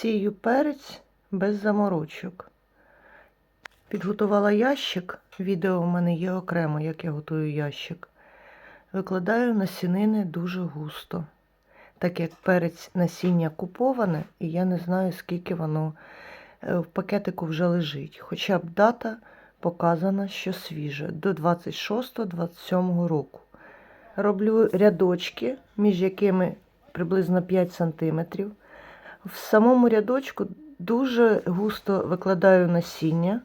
Сію перець без заморочок. Підготувала ящик. Відео в мене є окремо, як я готую ящик. Викладаю насінини дуже густо. Так як перець насіння куповане, і я не знаю, скільки воно е, в пакетику вже лежить. Хоча б дата показана, що свіже, до 26-27 року. Роблю рядочки, між якими приблизно 5 см. В самому рядочку дуже густо викладаю насіння,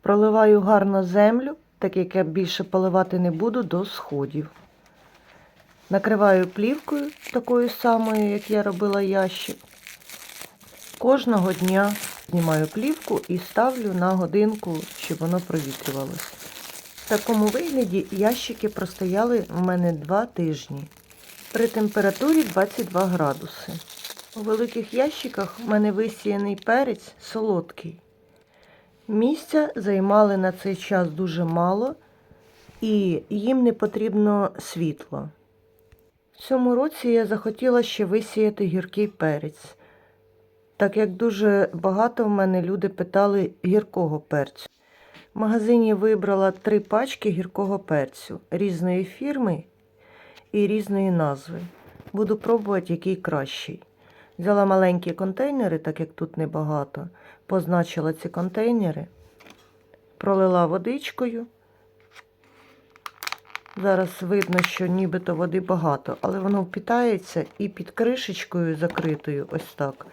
проливаю гарно землю, так як я більше поливати не буду до сходів. Накриваю плівкою такою самою, як я робила ящик. Кожного дня знімаю плівку і ставлю на годинку, щоб воно провітрювалося. В такому вигляді ящики простояли в мене 2 тижні при температурі 22 градуси. У великих ящиках в мене висіяний перець солодкий. Місця займали на цей час дуже мало, і їм не потрібно світло. В цьому році я захотіла ще висіяти гіркий перець, так як дуже багато в мене люди питали гіркого перцю. В магазині вибрала три пачки гіркого перцю різної фірми і різної назви. Буду пробувати, який кращий. Взяла маленькі контейнери, так як тут небагато, позначила ці контейнери, пролила водичкою. Зараз видно, що нібито води багато, але воно впітається і під кришечкою закритою, ось так,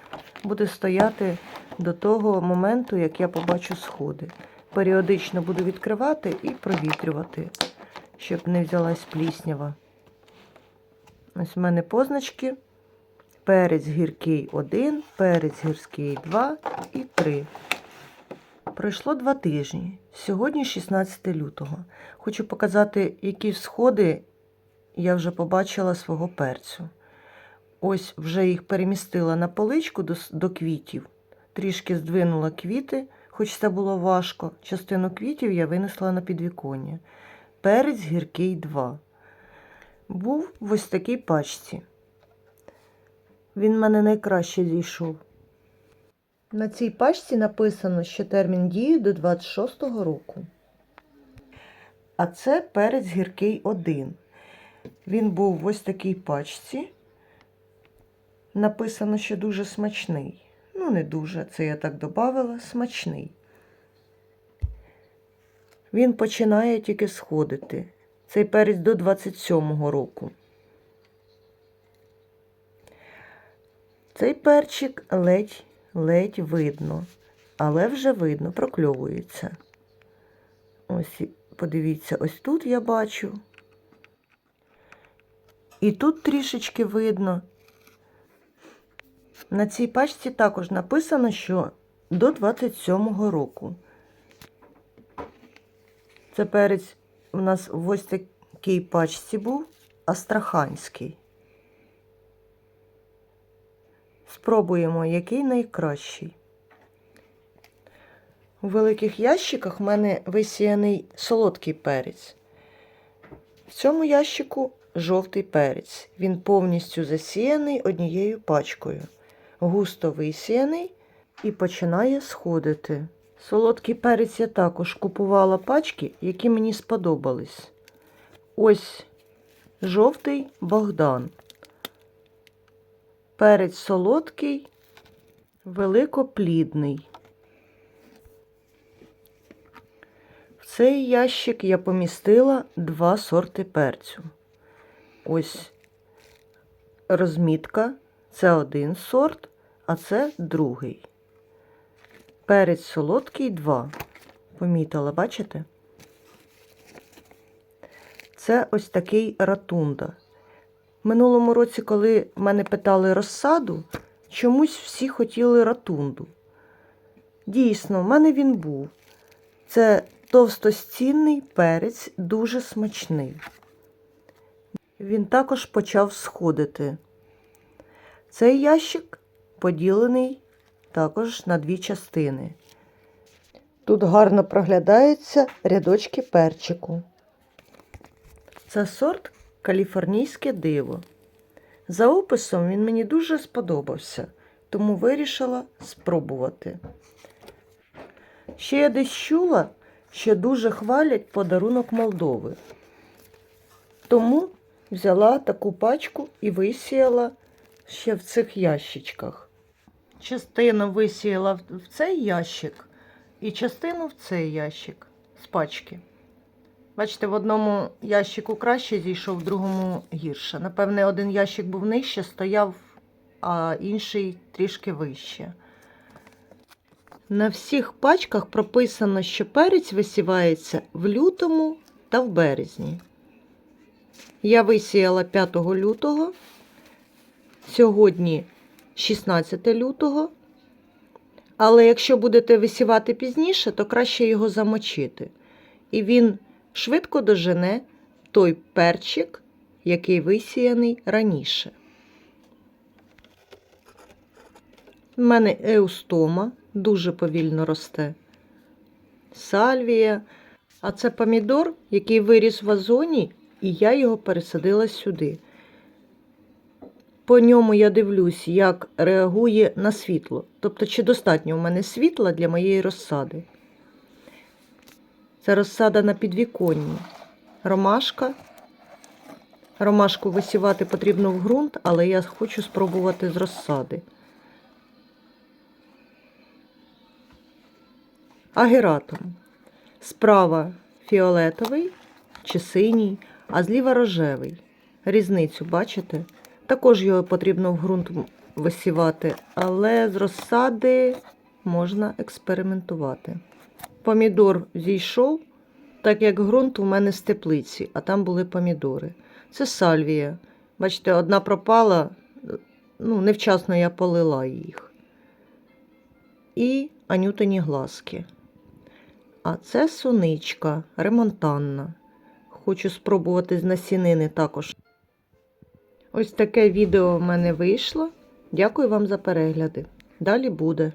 буде стояти до того моменту, як я побачу сходи. Періодично буду відкривати і провітрювати, щоб не взялась пліснява. Ось в мене позначки. Перець гіркий 1, перець гірський 2 і 3. Пройшло два тижні. Сьогодні 16 лютого. Хочу показати, які сходи я вже побачила свого перцю. Ось вже їх перемістила на поличку до, до квітів. Трішки здвинула квіти, хоч це було важко. Частину квітів я винесла на підвіконня. Перець гіркий 2. Був в ось такій пачці. Він мене найкраще зійшов. На цій пачці написано, що термін дії до 26-го року. А це перець гіркий 1. Він був в ось такій пачці. Написано, що дуже смачний. Ну, не дуже, це я так додавала, смачний. Він починає тільки сходити. Цей перець до 27-го року. Цей перчик ледь ледь видно, але вже видно, прокльовується. Ось, подивіться, ось тут я бачу. І тут трішечки видно. На цій пачці також написано, що до 27-го року. Це перець у нас в ось такій пачці був астраханський. Спробуємо, який найкращий. У великих ящиках в мене висіяний солодкий перець. В цьому ящику жовтий перець. Він повністю засіяний однією пачкою. Густо висіяний і починає сходити. Солодкий перець я також купувала пачки, які мені сподобались. Ось жовтий Богдан. Перець солодкий, великоплідний. В цей ящик я помістила два сорти перцю. Ось розмітка це один сорт, а це другий. Перець солодкий 2. Помітила, бачите? Це ось такий ратунда. Минулому році, коли мене питали розсаду, чомусь всі хотіли ратунду. Дійсно, в мене він був. Це товстостінний перець, дуже смачний. Він також почав сходити. Цей ящик поділений також на дві частини. Тут гарно проглядаються рядочки перчику. Це сорт каліфорнійське диво. За описом він мені дуже сподобався. тому вирішила спробувати. Ще я десь чула, що дуже хвалять подарунок Молдови. Тому взяла таку пачку і висіяла ще в цих ящичках. Частину висіяла в цей ящик і частину в цей ящик з пачки. Бачите, в одному ящику краще зійшов, в другому гірше. Напевне, один ящик був нижче, стояв, а інший трішки вище. На всіх пачках прописано, що перець висівається в лютому та в березні. Я висіяла 5 лютого, сьогодні 16 лютого. Але якщо будете висівати пізніше, то краще його замочити. І він швидко дожене той перчик, який висіяний раніше. У мене еустома дуже повільно росте. Сальвія. А це помідор, який виріс в вазоні, і я його пересадила сюди. По ньому я дивлюсь, як реагує на світло. Тобто, чи достатньо у мене світла для моєї розсади. Це розсада на підвіконні. Ромашка. Ромашку висівати потрібно в ґрунт, але я хочу спробувати з розсади. Агератум. Справа фіолетовий чи синій, а зліва рожевий. Різницю бачите? Також його потрібно в ґрунт висівати, але з розсади можна експериментувати. Помідор зійшов, так як ґрунт у мене з теплиці, а там були помідори. Це сальвія. Бачите, одна пропала, ну, невчасно я полила їх. І анютині глазки. А це суничка ремонтанна. Хочу спробувати з насінини також. Ось таке відео в мене вийшло. Дякую вам за перегляди. Далі буде.